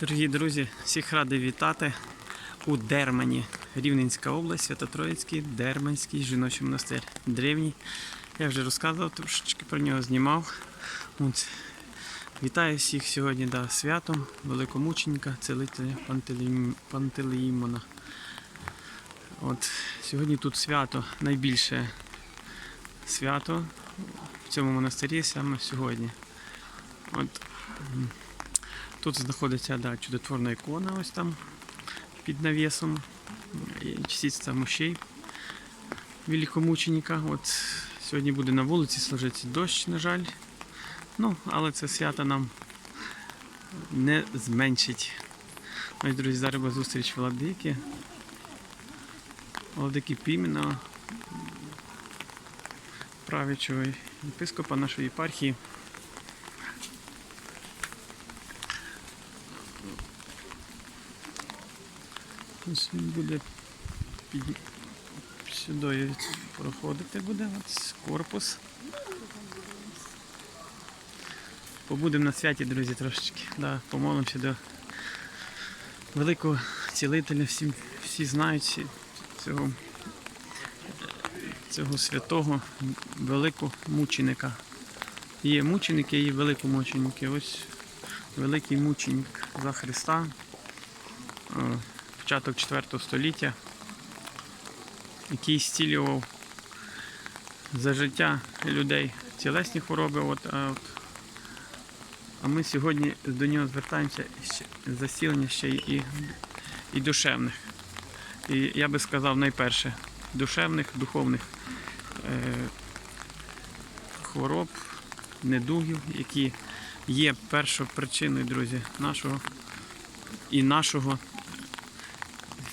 Дорогі друзі, всіх радий вітати у Дермані, Рівненська область, Свято-Троїцький Дерманський жіночий монастир. Древній. Я вже розказував, трошечки про нього знімав. От. Вітаю всіх сьогодні да, святом великомученика, целителя Пантелеїм- Пантелеїмона. От, сьогодні тут свято, найбільше свято в цьому монастирі саме сьогодні. От, Тут знаходиться да, чудотворна ікона ось там під навісом. Частиця мощей великомученика. От сьогодні буде на вулиці служити дощ, на жаль. Ну, але це свято нам не зменшить. Ось, друзі, зараз буде зустріч владики. Владики Пімена, правячого єпископа нашої єпархії. Ось він буде під... сюди проходити буде ось корпус. Побудемо на святі, друзі, трошечки. Да, помолимося до великого цілителя. Всі, всі знають цього, цього святого великого мученика. Є мученики і великомученики. Ось великий мученик за Христа. Початок 4 століття, який зцілював за життя людей тілесні хвороби. От, а, от, а ми сьогодні до нього звертаємося ще- за зцілення ще і, і душевних. І я би сказав найперше, душевних, духовних е, хвороб, недугів, які є першопричиною, друзі, нашого і нашого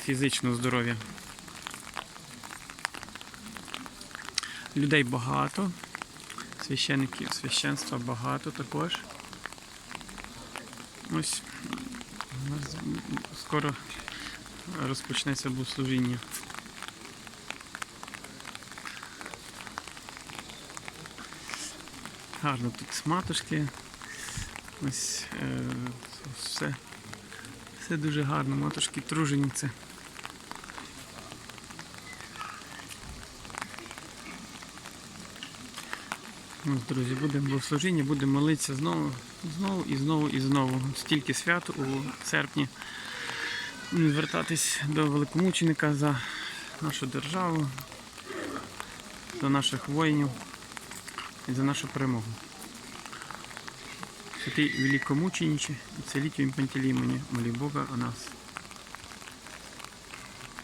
фізичного здоров'я. Людей багато, священиків, священства багато також. Ось у нас скоро розпочнеться богослужіння. Гарно тут матушки. Ось е, все, все дуже гарно, матушки тружениці. Ось, друзі, будемо богослужіння, будемо молитися знову, знову і знову і знову. Стільки свят у серпні. Звертатись до великомученика за нашу державу, за наших воїнів і за нашу перемогу. Святий великомучениче і целитель Пантелеймоне, моли Бога о нас.